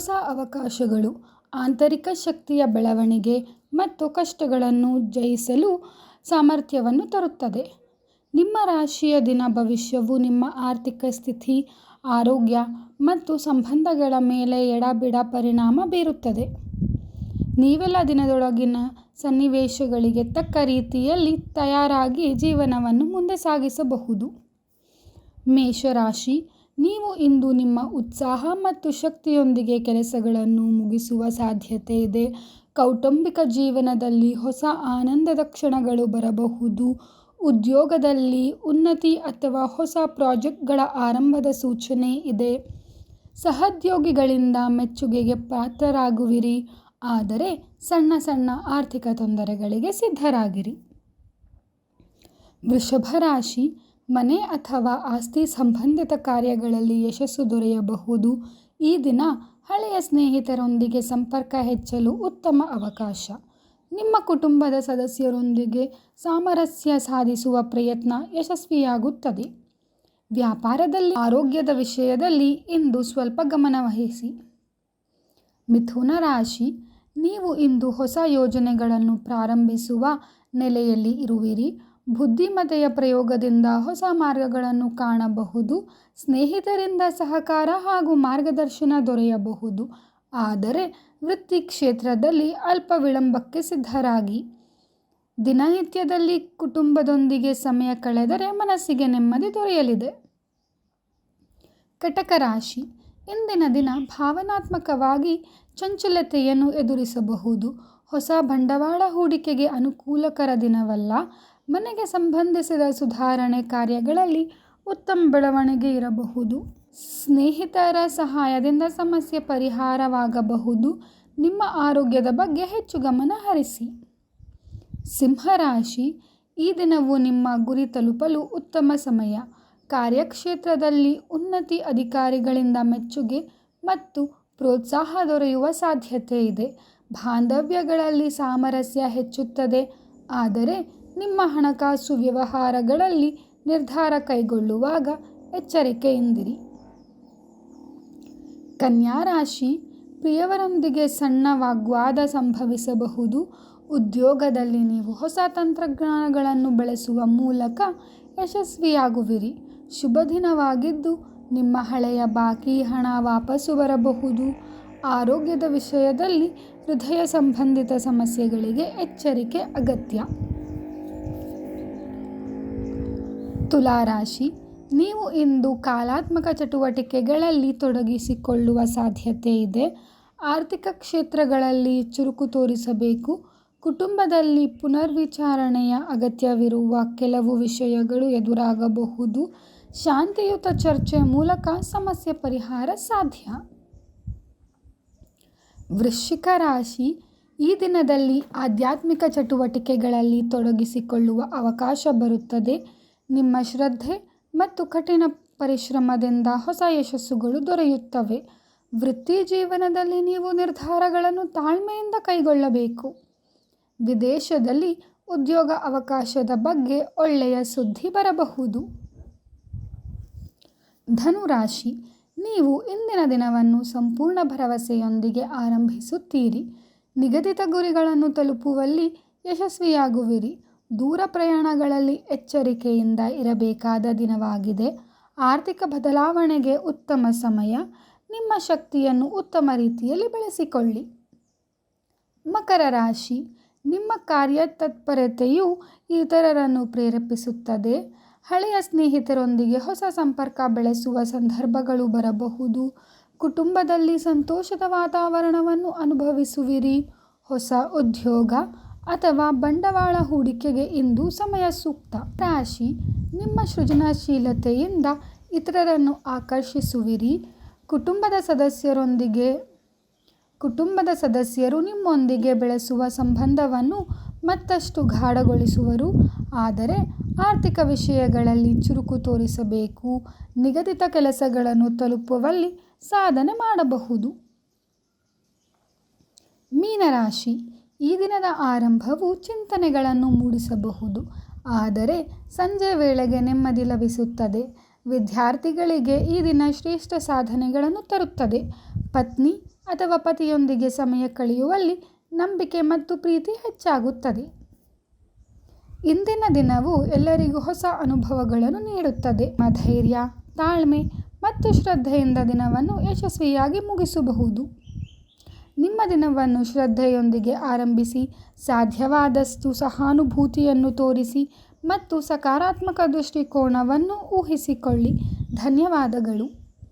ಹೊಸ ಅವಕಾಶಗಳು, ಆಂತರಿಕ ಶಕ್ತಿಯ ಬೆಳವಣಿಗೆ ಮತ್ತು ಕಷ್ಟಗಳನ್ನು ಜಯಿಸಲು ಸಾಮರ್ಥ್ಯವನ್ನು ತರುತ್ತದೆ. ನಿಮ್ಮ ರಾಶಿಯ ದಿನ ಭವಿಷ್ಯವು ನಿಮ್ಮ ಆರ್ಥಿಕ ಸ್ಥಿತಿ, ಆರೋಗ್ಯ ಮತ್ತು ಸಂಬಂಧಗಳ ಮೇಲೆ ಎಡಬಿಡ ಪರಿಣಾಮ ಬೀರುತ್ತದೆ. ನೀವೆಲ್ಲ ದಿನದೊಳಗಿನ ಸನ್ನಿವೇಶಗಳಿಗೆ ತಕ್ಕ ರೀತಿಯಲ್ಲಿ ತಯಾರಾಗಿ ಜೀವನವನ್ನು ಮುಂದೆ ಸಾಗಿಸಬಹುದು. ಮೇಷರಾಶಿ ನೀವು ಇಂದು ನಿಮ್ಮ ಉತ್ಸಾಹ ಮತ್ತು ಶಕ್ತಿಯೊಂದಿಗೆ ಕೆಲಸಗಳನ್ನು ಮುಗಿಸುವ ಸಾಧ್ಯತೆ ಇದೆ. ಕೌಟುಂಬಿಕ ಜೀವನದಲ್ಲಿ ಹೊಸ ಆನಂದದ ಕ್ಷಣಗಳು ಬರಬಹುದು. ಉದ್ಯೋಗದಲ್ಲಿ ಉನ್ನತಿ ಅಥವಾ ಹೊಸ ಪ್ರಾಜೆಕ್ಟ್ಗಳ ಆರಂಭದ ಸೂಚನೆ ಇದೆ. ಸಹೋದ್ಯೋಗಿಗಳಿಂದ ಮೆಚ್ಚುಗೆಗೆ ಪಾತ್ರರಾಗುವಿರಿ. ಆದರೆ ಸಣ್ಣ ಸಣ್ಣ ಆರ್ಥಿಕ ತೊಂದರೆಗಳಿಗೆ ಸಿದ್ಧರಾಗಿರಿ. ವೃಷಭ ರಾಶಿ ಮನೆ ಅಥವಾ ಆಸ್ತಿ ಸಂಬಂಧಿತ ಕಾರ್ಯಗಳಲ್ಲಿ ಯಶಸ್ಸು ದೊರೆಯಬಹುದು. ಈ ದಿನ ಹಳೆಯ ಸ್ನೇಹಿತರೊಂದಿಗೆ ಸಂಪರ್ಕ ಹೆಚ್ಚಲು ಉತ್ತಮ ಅವಕಾಶ. ನಿಮ್ಮ ಕುಟುಂಬದ ಸದಸ್ಯರೊಂದಿಗೆ ಸಾಮರಸ್ಯ ಸಾಧಿಸುವ ಪ್ರಯತ್ನ ಯಶಸ್ವಿಯಾಗುತ್ತದೆ. ವ್ಯಾಪಾರದಲ್ಲಿ ಆರೋಗ್ಯದ ವಿಷಯದಲ್ಲಿ ಇಂದು ಸ್ವಲ್ಪ ಗಮನವಹಿಸಿ ಮಿಥುನ ರಾಶಿ, ನೀವು ಇಂದು ಹೊಸ ಯೋಜನೆಗಳನ್ನು ಪ್ರಾರಂಭಿಸುವ ನೆಲೆಯಲ್ಲಿ ಇರುವಿರಿ. ಬುದ್ಧಿಮತ್ತೆಯ ಪ್ರಯೋಗದಿಂದ ಹೊಸ ಮಾರ್ಗಗಳನ್ನು ಕಾಣಬಹುದು, ಸ್ನೇಹಿತರಿಂದ ಸಹಕಾರ ಹಾಗೂ ಮಾರ್ಗದರ್ಶನ ದೊರೆಯಬಹುದು. ಆದರೆ ವೃತ್ತಿ ಕ್ಷೇತ್ರದಲ್ಲಿ ಅಲ್ಪ ವಿಳಂಬಕ್ಕೆ ಸಿದ್ಧರಾಗಿ. ದಿನನಿತ್ಯದಲ್ಲಿ ಕುಟುಂಬದೊಂದಿಗೆ ಸಮಯ ಕಳೆದರೆ ಮನಸ್ಸಿಗೆ ನೆಮ್ಮದಿ ದೊರೆಯಲಿದೆ. ಕಟಕ ರಾಶಿ. ಇಂದಿನ ದಿನ ಭಾವನಾತ್ಮಕವಾಗಿ ಚಂಚಲತೆಯನ್ನು ಎದುರಿಸಬಹುದು. ಹೊಸ ಬಂಡವಾಳ ಹೂಡಿಕೆಗೆ ಅನುಕೂಲಕರ ದಿನವಲ್ಲ. ಮನೆಗೆ ಸಂಬಂಧಿಸಿದ ಸುಧಾರಣೆ ಕಾರ್ಯಗಳಲ್ಲಿ ಉತ್ತಮ ಬೆಳವಣಿಗೆ ಇರಬಹುದು. ಸ್ನೇಹಿತರ ಸಹಾಯದಿಂದ ಸಮಸ್ಯೆ ಪರಿಹಾರವಾಗಬಹುದು. ನಿಮ್ಮ ಆರೋಗ್ಯದ ಬಗ್ಗೆ ಹೆಚ್ಚು ಗಮನ ಹರಿಸಿ. ಸಿಂಹರಾಶಿ, ಈ ದಿನವು ನಿಮ್ಮ ಗುರಿ ತಲುಪಲು ಉತ್ತಮ ಸಮಯ. ಕಾರ್ಯಕ್ಷೇತ್ರದಲ್ಲಿ ಉನ್ನತಿ ಅಧಿಕಾರಿಗಳಿಂದ ಮೆಚ್ಚುಗೆ ಮತ್ತು ಪ್ರೋತ್ಸಾಹ ದೊರೆಯುವ ಸಾಧ್ಯತೆ ಇದೆ. ಬಾಂಧವ್ಯಗಳಲ್ಲಿ ಸಾಮರಸ್ಯ ಹೆಚ್ಚುತ್ತದೆ. ಆದರೆ ನಿಮ್ಮ ಹಣಕಾಸು ವ್ಯವಹಾರಗಳಲ್ಲಿ ನಿರ್ಧಾರ ಕೈಗೊಳ್ಳುವಾಗ ಎಚ್ಚರಿಕೆಯಿಂದಿರಿ. ಕನ್ಯಾ ರಾಶಿ ಪ್ರಿಯವರೊಂದಿಗೆ ಸಣ್ಣ ವಾಗ್ವಾದ ಸಂಭವಿಸಬಹುದು. ಉದ್ಯೋಗದಲ್ಲಿ ನೀವು ಹೊಸ ತಂತ್ರಜ್ಞಾನಗಳನ್ನು ಬಳಸುವ ಮೂಲಕ ಯಶಸ್ವಿಯಾಗುವಿರಿ. ಶುಭ ದಿನವಾಗಿದ್ದು ನಿಮ್ಮ ಹಳೆಯ ಬಾಕಿ ಹಣ ವಾಪಸ್ಸು ಬರಬಹುದು. ಆರೋಗ್ಯದ ವಿಷಯದಲ್ಲಿ ಹೃದಯ ಸಂಬಂಧಿತ ಸಮಸ್ಯೆಗಳಿಗೆ ಎಚ್ಚರಿಕೆ ಅಗತ್ಯ. ತುಲಾರಾಶಿ, ನೀವು ಇಂದು ಕಾಲಾತ್ಮಕ ಚಟುವಟಿಕೆಗಳಲ್ಲಿ ತೊಡಗಿಸಿಕೊಳ್ಳುವ ಸಾಧ್ಯತೆ ಇದೆ. ಆರ್ಥಿಕ ಕ್ಷೇತ್ರಗಳಲ್ಲಿ ಚುರುಕು ತೋರಿಸಬೇಕು. ಕುಟುಂಬದಲ್ಲಿ ಪುನರ್ವಿಚಾರಣೆಯ ಅಗತ್ಯವಿರುವ ಕೆಲವು ವಿಷಯಗಳು ಎದುರಾಗಬಹುದು. ಶಾಂತಿಯುತ ಚರ್ಚೆಯ ಮೂಲಕ ಸಮಸ್ಯೆ ಪರಿಹಾರ ಸಾಧ್ಯ. ವೃಶ್ಚಿಕ ರಾಶಿ, ಈ ದಿನದಲ್ಲಿ ಆಧ್ಯಾತ್ಮಿಕ ಚಟುವಟಿಕೆಗಳಲ್ಲಿ ತೊಡಗಿಸಿಕೊಳ್ಳುವ ಅವಕಾಶ ಬರುತ್ತದೆ. ನಿಮ್ಮ ಶ್ರದ್ಧೆ ಮತ್ತು ಕಠಿಣ ಪರಿಶ್ರಮದಿಂದ ಹೊಸ ಯಶಸ್ಸುಗಳು ದೊರೆಯುತ್ತವೆ. ವೃತ್ತಿ ಜೀವನದಲ್ಲಿ ನೀವು ನಿರ್ಧಾರಗಳನ್ನು ತಾಳ್ಮೆಯಿಂದ ಕೈಗೊಳ್ಳಬೇಕು. ವಿದೇಶದಲ್ಲಿ ಉದ್ಯೋಗ ಅವಕಾಶದ ಬಗ್ಗೆ ಒಳ್ಳೆಯ ಸುದ್ದಿ ಬರಬಹುದು. ಧನುರಾಶಿ, ನೀವು ಇಂದಿನ ದಿನವನ್ನು ಸಂಪೂರ್ಣ ಭರವಸೆಯೊಂದಿಗೆ ಆರಂಭಿಸುತ್ತೀರಿ. ನಿಗದಿತ ಗುರಿಗಳನ್ನು ತಲುಪುವಲ್ಲಿ ಯಶಸ್ವಿಯಾಗುವಿರಿ. ದೂರ ಪ್ರಯಾಣಗಳಲ್ಲಿ ಎಚ್ಚರಿಕೆಯಿಂದ ಇರಬೇಕಾದ ದಿನವಾಗಿದೆ. ಆರ್ಥಿಕ ಬದಲಾವಣೆಗೆ ಉತ್ತಮ ಸಮಯ. ನಿಮ್ಮ ಶಕ್ತಿಯನ್ನು ಉತ್ತಮ ರೀತಿಯಲ್ಲಿ ಬೆಳೆಸಿಕೊಳ್ಳಿ. ಮಕರ ರಾಶಿ. ನಿಮ್ಮ ಕಾರ್ಯ ತತ್ಪರತೆಯು ಇತರರನ್ನು ಪ್ರೇರೇಪಿಸುತ್ತದೆ. ಹಳೆಯ ಸ್ನೇಹಿತರೊಂದಿಗೆ ಹೊಸ ಸಂಪರ್ಕ ಬೆಳೆಸುವ ಸಂದರ್ಭಗಳು ಬರಬಹುದು. ಕುಟುಂಬದಲ್ಲಿ ಸಂತೋಷದ ವಾತಾವರಣವನ್ನು ಅನುಭವಿಸುವಿರಿ. ಹೊಸ ಉದ್ಯೋಗ. ಅಥವಾ ಬಂಡವಾಳ ಹೂಡಿಕೆಗೆ ಇಂದು ಸಮಯ ಸೂಕ್ತ. ರಾಶಿ, ನಿಮ್ಮ ಸೃಜನಶೀಲತೆಯಿಂದ ಇತರರನ್ನು ಆಕರ್ಷಿಸುವಿರಿ. ಕುಟುಂಬದ ಸದಸ್ಯರೊಂದಿಗೆ, ಕುಟುಂಬದ ಸದಸ್ಯರು ನಿಮ್ಮೊಂದಿಗೆ ಬೆಳೆಸುವ ಸಂಬಂಧವನ್ನು ಮತ್ತಷ್ಟು ಗಾಢಗೊಳಿಸುವರು. ಆದರೆ ಆರ್ಥಿಕ ವಿಷಯಗಳಲ್ಲಿ ಚುರುಕು ತೋರಿಸಬೇಕು. ನಿಗದಿತ ಕೆಲಸಗಳನ್ನು ತಲುಪುವಲ್ಲಿ ಸಾಧನೆ ಮಾಡಬಹುದು. ಮೀನರಾಶಿ ಈ ದಿನದ ಆರಂಭವು ಚಿಂತನೆಗಳನ್ನು ಮೂಡಿಸಬಹುದು. ಆದರೆ ಸಂಜೆ ವೇಳೆಗೆ ನೆಮ್ಮದಿ ಲಭಿಸುತ್ತದೆ. ವಿದ್ಯಾರ್ಥಿಗಳಿಗೆ ಈ ದಿನ ಶ್ರೇಷ್ಠ ಸಾಧನೆಗಳನ್ನು ತರುತ್ತದೆ. ಪತ್ನಿ ಅಥವಾ ಪತಿಯೊಂದಿಗೆ ಸಮಯ ಕಳೆಯುವಲ್ಲಿ ನಂಬಿಕೆ ಮತ್ತು ಪ್ರೀತಿ ಹೆಚ್ಚಾಗುತ್ತದೆ. ಇಂದಿನ ದಿನವು ಎಲ್ಲರಿಗೂ ಹೊಸ ಅನುಭವಗಳನ್ನು ನೀಡುತ್ತದೆ. ಮಧೈರ್ಯ ಧೈರ್ಯ ತಾಳ್ಮೆ ಮತ್ತು ಶ್ರದ್ಧೆಯಿಂದ ದಿನವನ್ನು ಯಶಸ್ವಿಯಾಗಿ ಮುಗಿಸಬಹುದು. ನಿಮ್ಮ ದಿನವನ್ನು ಶ್ರದ್ಧೆಯೊಂದಿಗೆ ಆರಂಭಿಸಿ ಸಾಧ್ಯವಾದಷ್ಟು ಸಹಾನುಭೂತಿಯನ್ನು ತೋರಿಸಿ ಮತ್ತು ಸಕಾರಾತ್ಮಕ ದೃಷ್ಟಿಕೋನವನ್ನು ಊಹಿಸಿಕೊಳ್ಳಿ. ಧನ್ಯವಾದಗಳು.